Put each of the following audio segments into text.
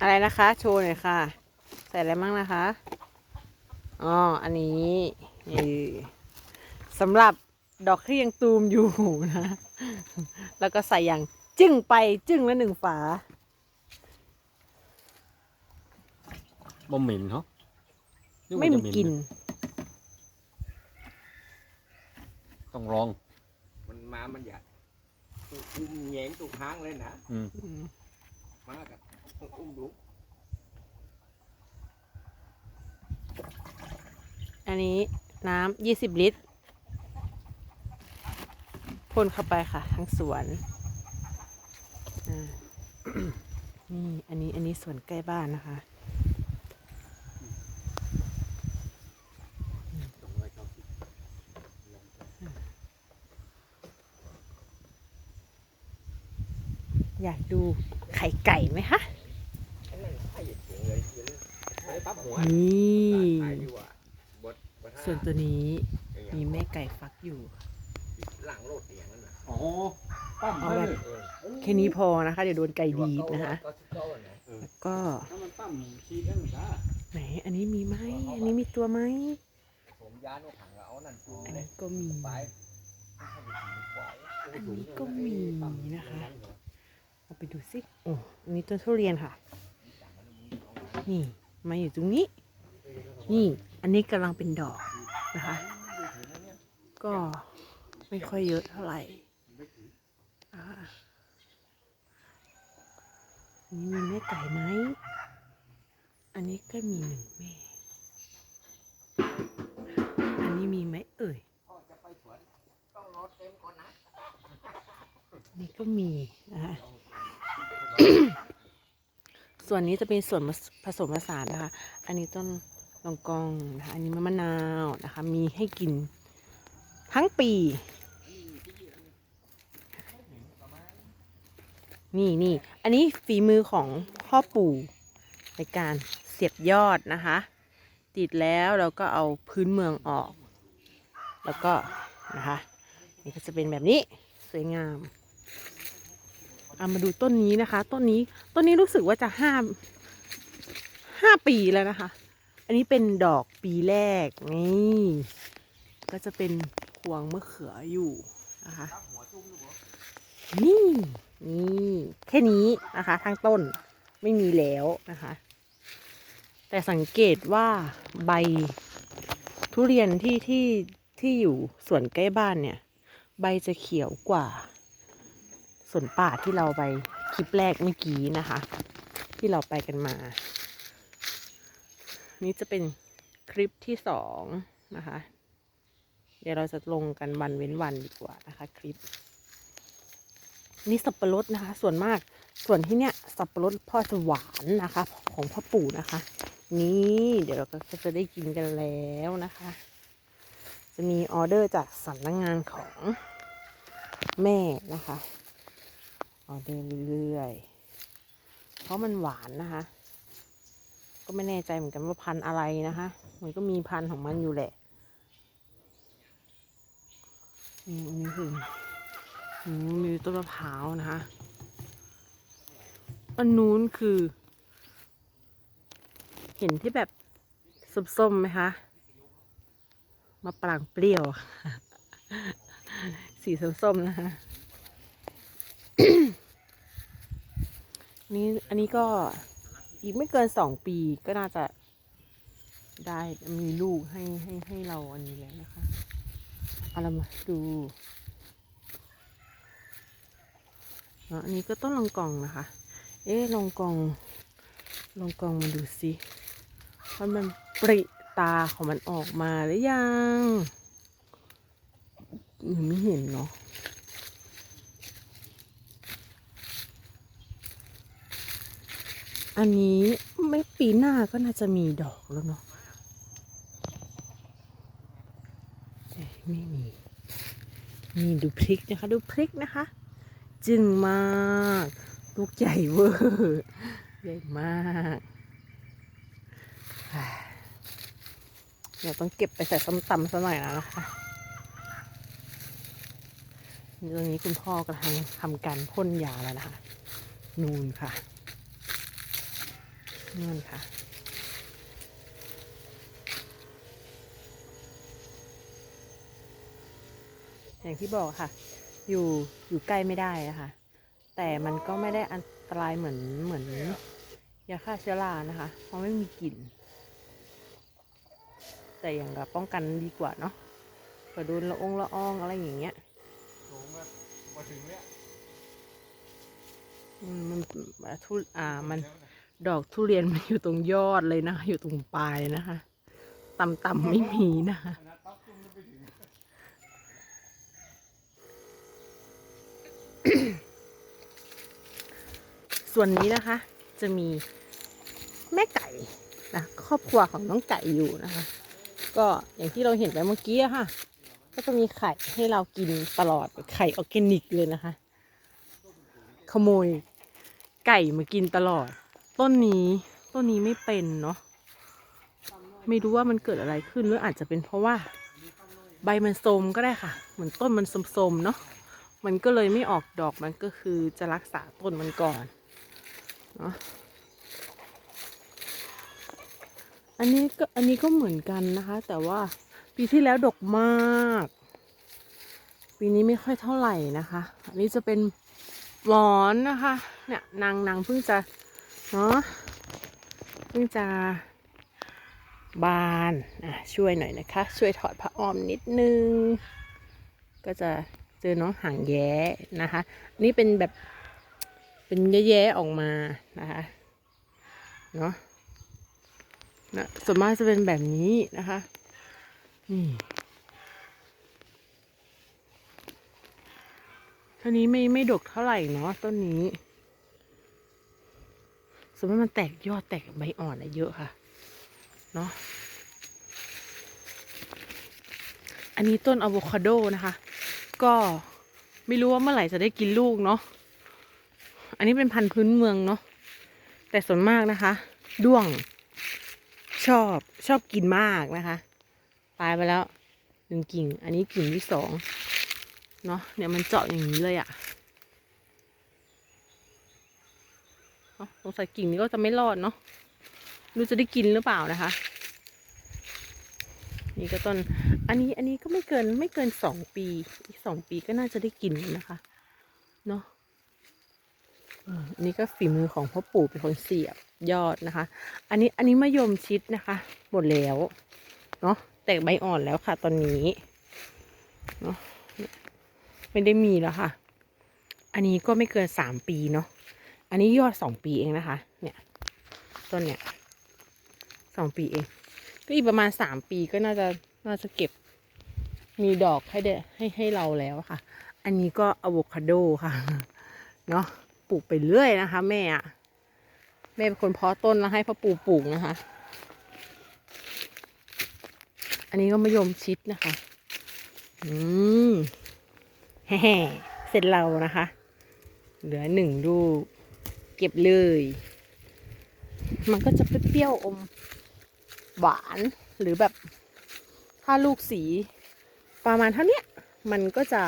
อะไรนะคะโชว์หน่อยค่ะ ใส่อะไรบ้างนะคะอ๋ออันนี้นี่สำหรับดอกที่ยังตูมอยู่นะ แล้วก็ใส่อย่างจึ้งไปจึ้งละหนึ่งฝาบ่เหม็นเหรอนึว่าไม่มีจะเหกลิ่นต้องลอง มันมา มันอยากอุ้มแหยงตุกห้างเลยนะอืมอืมมากับอุ้มลูก อันนี้น้ำยี่สิบลิตรพ่นเข้าไปค่ะ ทั้งสวนนี่อันนี้อันนี้สวนใกล้บ้านนะคะอยากดูไข่ไก่ไหมคะ นี่ตายดีกว่าบดบดห้าส่วนตัวนี้อย่างมีเงี้ยแม่ไก่ฟักอยู่หลังโลดอย่างนั้นน่ะอ๋อปั้มเอาให้แบบเออแค่นี้พอนะคะ เดี๋ยวโดนไก่ดีดนะคะก็สิบเก้าน่ะแล้วก็ถ้ามันปั้มขี้กันได้ไหนอันนี้มีไหมอันนี้มีตัวไหมผมยานเอาถังเอานั่นจูงอันเลยนี้ก็มีไปให้ไปถึงควายอันนี้ก็มีนะคะเอาไปดูสิโอ้อันนี้ต้นทุเรียนค่ะ นี่มาอยู่ตรงนี้ นี่อันนี้กำลังเป็นดอกนะคะ ก็ไม่ค่อยเยอะเท่าไหร่นนี้มีแม่ไก่ไหม อันนี้ก็มีหนึ่งแม่ อันนี้มีไหมเอ่ยนี่ก็มีนะคะส่วนนี้จะเป็นส่วนผสมผสานนะคะ อันนี้ต้น ลองกองนะคะอันนี้มะนาวนะคะ มีให้กินทั้งปี นี่นี่อันนี้ฝีมือของพ่อปู่ในการเสียบยอดนะคะ ติดแล้วเราก็เอาพื้นเมืองออก แล้วก็นะคะนี่ก็จะเป็นแบบนี้สวยงามเอามาดูต้นนี้นะคะ ต้นนี้ต้นนี้รู้สึกว่าจะห้าห้าปีแล้วนะคะ อันนี้เป็นดอกปีแรกนี่ก็จะเป็นพวงมะเขืออยู่นะคะนี่นี่แค่นี้นะคะทั้งต้นไม่มีแล้วนะคะ แต่สังเกตว่าใบทุเรียนที่ที่ที่อยู่สวนใกล้บ้านเนี่ย ใบจะเขียวกว่าสวนป่าที่เราไปคลิปแรกเมื่อกี้นะคะ ที่เราไปกันมา นี่จะเป็นคลิปที่สองนะคะ เดี๋ยวเราจะลงกันวันเว้นวันดีกว่านะคะ คลิป นี่สับปะรดนะคะ ส่วนมากส่วนที่เนี้ยสับปะรดพ่อจะหวานนะคะ ของพ่อปู่นะคะ นี่เดี๋ยวเราก็จะได้กินกันแล้วนะคะ จะมีออเดอร์จากสำนักงงานของแม่นะคะออเดอร์เรื่อยๆเพราะมันหวานนะคะ ก็ไม่แน่ใจเหมือนกันว่าพันธุ์อะไรนะคะ มันก็มีพันธุ์ของมันอยู่แหละอันนี้คืออืมมีต้นมะพร้าวนะคะ อันนู้นคือ เห็นที่แบบส้มๆไหมคะมาปรางเปรี้ยว สีส้มๆนะคะนี่อันนี้ก็ อีกไม่เกินสองปีก็น่าจะได้มีลูกให้ให้ให้เราอันนี้แล้วนะคะเอาเรามาดูอันนี้ก็ต้นลองกองนะคะ เอ๊ะลองกองลองกองมาดูสิว่ามันปริตาของมันออกมาหรือยังยังไม่เห็นเนาะ อันนี้ไม่ปีหน้าก็น่าจะมีดอกแล้วเนาะไม่มีนี่ดูพริกนะคะ ดูพริกนะคะ จึงมากลูกใหญ่เวอร์ใหญ่มากอ่าเดี๋ยวต้องเก็บไปใส่ส้มตำซะหน่อยแล้วนะคะตรงนี้คุณพ่อกำลังทำการพ่นยาแล้วนะคะ นูนค่ะ นั่นค่ะ อย่างที่บอกค่ะ อยู่อยู่ใกล้ไม่ได้นะคะ แต่มันก็ไม่ได้อันตรายเหมือนเหมือนยาฆ่าเชื้อรานะคะ เพราะไม่มีกลิ่น แต่อย่างกับป้องกันดีกว่าเนาะเผื่อโดนละองละอองอะไรอย่างเงี้ยสูงมามาถึงเนี้ยอืมมันทุอ่ามัน ดอกทุเรียนมันอยู่ตรงยอดเลยนะคะอยู่ตรงปลายนะคะต่ำๆไม่มีนะคะส่วนนี้นะคะ จะมีแม่ไก่นะครอบครัวของน้องไก่อยู่นะคะ ก็อย่างที่เราเห็นไปเมื่อกี้ค่ะ ก็จะมีไข่ให้เรากินตลอดไข่ออร์แกนิกเลยนะคะ ขโมยไก่มากินตลอด ต้นนี้ต้นนี้ไม่เป็นเนาะไม่รู้ว่ามันเกิดอะไรขึ้นหรืออาจจะเป็นเพราะว่า ใบมันโทมก็ได้ค่ะ เหมือนต้นมันโทมๆเนาะมันก็เลยไม่ออกดอกมันก็คือจะรักษาต้นมันก่อนเนาะอันนี้ก็อันนี้ก็เหมือนกันนะคะ แต่ว่าปีที่แล้วดกมาก ปีนี้ไม่ค่อยเท่าไหร่นะคะ อันนี้จะเป็นหมอนนะคะ เนี่ยนางนางเพิ่งจะ เนาะเพิ่งจะบานอะช่วยหน่อยนะคะ ช่วยถอดผ้าอ้อมนิดนึง ก็จะเจอน้องหางแย้นะคะ นี่เป็นแบบเป็นแย้ๆออกมานะคะเนาะนะส่วนมากจะเป็นแบบนี้นะคะนี่ท่านี้ไม่ไม่ดกเท่าไหร่เนาะต้นนี้ ส่วนมากมันแตกยอดแตกใบอ่อนอะเยอะค่ะ เนาะอันนี้ต้นอะโวคาโดนะคะ ก็ไม่รู้ว่าเมื่อไหร่จะได้กินลูกเนาะ อันนี้เป็นพันธุ์พื้นเมืองเนาะ แต่ส่วนมากนะคะ ด้วง ชอบชอบกินมากนะคะ ตายไปแล้วหนึ่งกิ่ง อันนี้กิ่งที่สองเนาะเนี่ยมันเจาะอย่างนี้เลยอะเนาะ สงสัยกิ่งนี้ก็จะไม่รอดเนาะรู้จะได้กินหรือเปล่านะคะ นี่ก็ต้น อันนี้อันนี้ก็ไม่เกินไม่เกินสองปี อีกสองปีก็น่าจะได้กินนะคะ เนาะอันนี้ก็ฝีมือของพ่อปู่เป็นคนเสียบยอดนะคะ อันนี้อันนี้มะยมชิดนะคะ หมดแล้ว เนาะแตกใบอ่อนแล้วค่ะตอนนี้เนาะไม่ได้มีแล้วค่ะ อันนี้ก็ไม่เกินสามปีเนาะ อันนี้ยอดสองปีเองนะคะ เนี่ย ต้นเนี่ยสองปีเอง ก็อีกประมาณสามปีก็น่าจะน่าจะเก็บ มีดอกให้ได้ให้ให้เราแล้วค่ะ อันนี้ก็อะโวคาโดค่ะ เนาะปลูกไปเรื่อยนะคะ แม่อะแม่เป็นคนเพาะต้นแล้วให้พ่อปู่ปลูกนะคะ อันนี้ก็มะยมชิดนะคะ อืมแฮ่เสร็จเรานะคะ เหลือหนึ่งลูก เก็บเลย มันก็จะเปรี้ยวอมหวานหรือแบบถ้าลูกสีประมาณเท่านี้มันก็จะ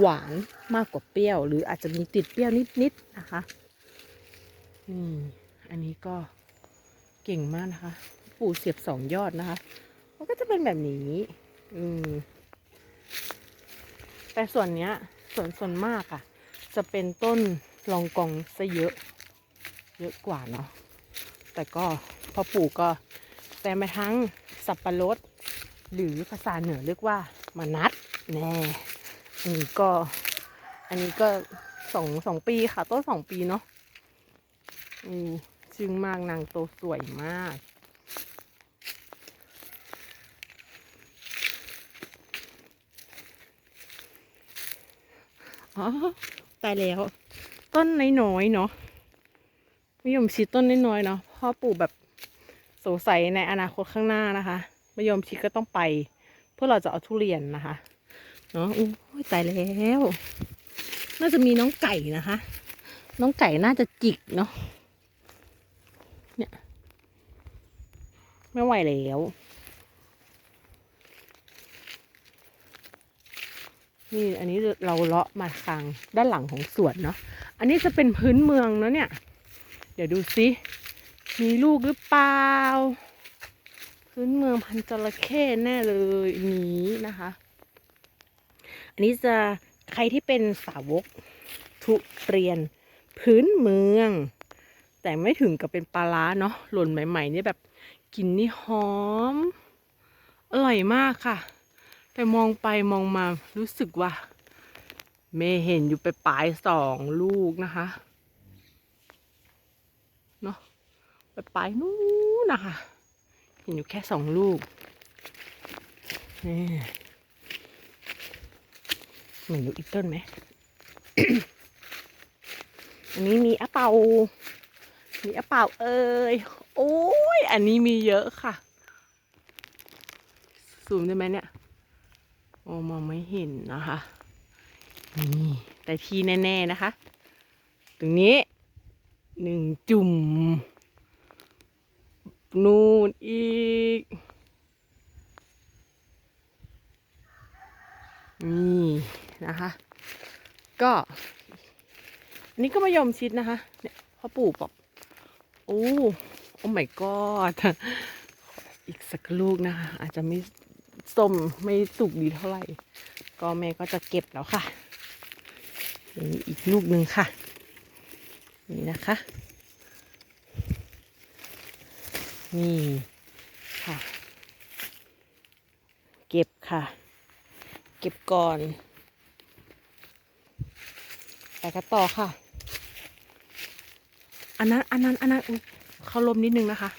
หวานมากกว่าเปรี้ยว หรืออาจจะมีติดเปรี้ยวนิดๆนะคะอืมอันนี้ก็เก่งมากนะคะ ปู่เสียบสองยอดนะคะ มันก็จะเป็นแบบนี้ อืม แต่ส่วนเนี้ย ส่วนส่วนมากอะจะเป็นต้น ลองกองซะเยอะ เยอะกว่าเนาะแต่ก็พ่อปู่ก็แต่มาทั้งสับปะรด หรือภาษาเหนือเรียกว่ามานัดแน่อันนี้ก็อันนี้ก็สองสองปีค่ะ ต้นสองปีเนาะอืมจึงมากนางโตสวยมาก อ๋อ ตายแล้ว ต้นน้อยๆเนาะมะยมชิดต้นน้อยๆเนาะพ่อปลูกแบบสงสัยในอนาคตข้างหน้านะคะมะยมชิดก็ต้องไป เพื่อเราจะเอาทุเรียนนะคะเนาะอู้ยตายแล้ว น่าจะมีน้องไก่นะคะ น้องไก่น่าจะจิกเนาะเนี่ยไม่ไหวแล้ว นี่อันนี้เราเลาะมาทางด้านหลังของสวนเนาะ อันนี้จะเป็นพื้นเมืองเนาะเนี่ย เดี๋ยวดูสิมีลูกหรือเปล่า พื้นเมืองพันจระเข้แน่เลยนี้นะคะ อันนี้จะใครที่เป็นสาวกทุเรียนพื้นเมือง แต่ไม่ถึงกับเป็นปลาร้าเนาะหล่นใหม่ๆนี่แบบกลิ่นนี่หอม อร่อยมากค่ะ แต่มองไปมองมารู้สึกว่า เมเห็นอยู่ไปปลายสองลูกนะคะเนาะไปปลายนู้นนะคะ เห็นอยู่แค่สองลูกนี่เหมือนลูกอีกต้นไหมอันนี้มีอะเปามีอะเปาเอ้ยโอ้ย อันนี้มีเยอะค่ะ ซูมได้ไหมเนี่ย โอ้มองไม่เห็นนะคะนี่แต่ที่แน่ๆนะคะ ตรงนี้หนึ่งจุ่ม นู่นอีก นี่นะคะ ก็ อันนี้ก็มะยมชิดนะคะ เนี่ยพ่อปู่บอกโอ้ โอ้ my god อีกสักลูกนะคะ อาจจะไม่ ส้มไม่สุกดีเท่าไหร่ ก็แม่ก็จะเก็บแล้วค่ะนี่อีกลูกหนึ่งค่ะ นี่นะคะ นี่ค่ะ เก็บค่ะ เก็บก่อนไปกันต่อค่ะ อันนั้นอันนั้นอันนั้นเขาลมนิดนึงนะคะ